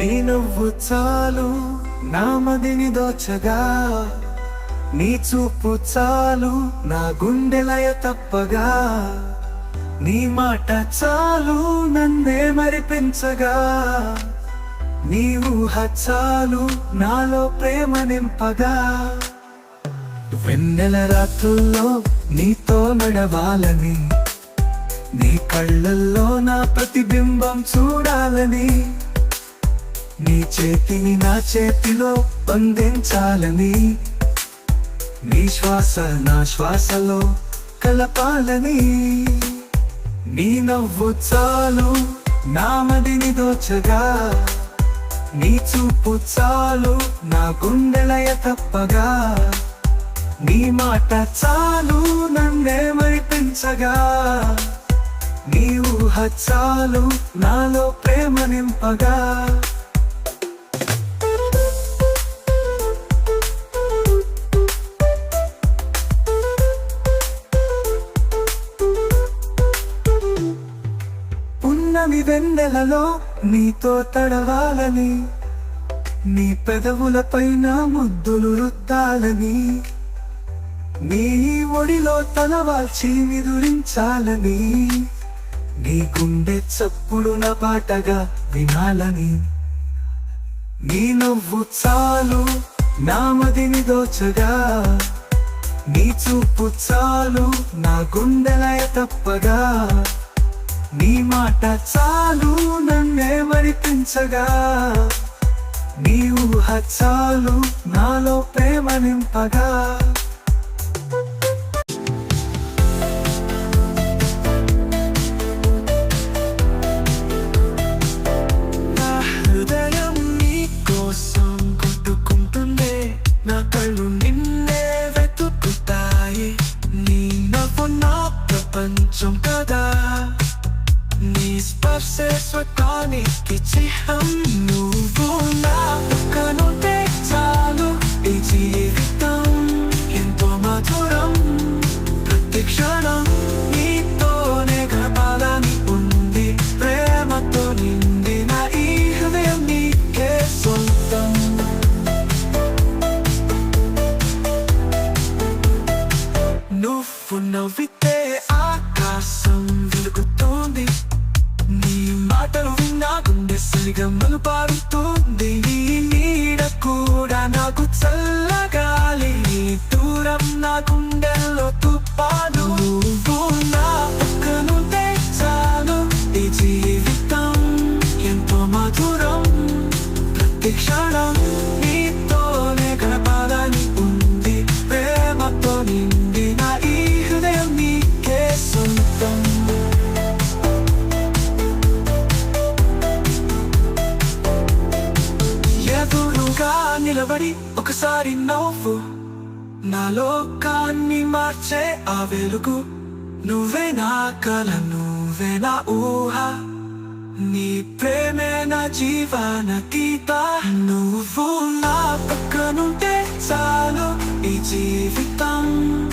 నీ నవ్వు చాలు నా మదిని దోచగా. నీ చూపు చాలు నా గుండెలయ తప్పగా. నీ మాట చాలు నన్నే మరిపించగా. నీ ఊహ చాలు నాలో ప్రేమ నింపగా. వెన్నెల రాత్రుల్లో నీతో నడవాలని నీ కళ్ళల్లో నా ప్రతిబింబం చూడాలని. నీ చేతిని నా చేతిలో బంధించాలని నీ శ్వాస నా శ్వాసలో కలపాలని. నీ నవ్వు చాలు నా మదిని దోచగా. నీ చూపు చాలు నా గుండెలయ తప్పగా నీ మాట చాలు నన్నే మరిపించగా. నీ ఊహ చాలు నాలో ప్రేమ నింపగా. ఉన్నవి వెన్నెలలో నీతో తడవాలని నీ పెదవులపైన ముద్దులు రుద్దాలని నీ ఒడిలో తలవాల్చి విదురించాలని నీ గుండె చప్పుడు నా పాటగా వినాలని. నీ నవ్వు చాలు నా మదిని దోచగా నీ చూపు చాలు నా గుండెలయ తప్పగా. నీ మాట చాలు నన్నే మరిపించగా నీ ఊహ చాలు నాలో ప్రేమ నింపగా ప్రపంచం కదా. నీ స్పర్శే స్వకానికి చిహ్నం నువ్వు నా పక్కనుంటే చాలు ఈ జీవితం ఎంతో మధురం ప్రతి క్షణం నీతోనే గడపాలని ఉంది ప్రేమతో నిండిన ఈ హృదయం నీకే సొంతం నువ్వు నవ్వితే ఆకాశం వెలుగుతోంది పాటలు విన్నా గుండె సరిగమ్మలు పారుతుంది. నీ నీడ కూడా నాకు చల్లగాలి. దూరం నా గుండెల్లో తుపాను. నా పక్కనుంటే చాలు. ఈ దూరంగా నిలబడి ఒకసారి నవ్వు. నా లోకాన్ని మార్చే ఆ వెలుగు. నువ్వే నా కల నువ్వే నా ఊహ. నీ ప్రేమే నా జీవన గీత. నువ్వు నా పక్కనుంటే చాలు ఈ జీవితం.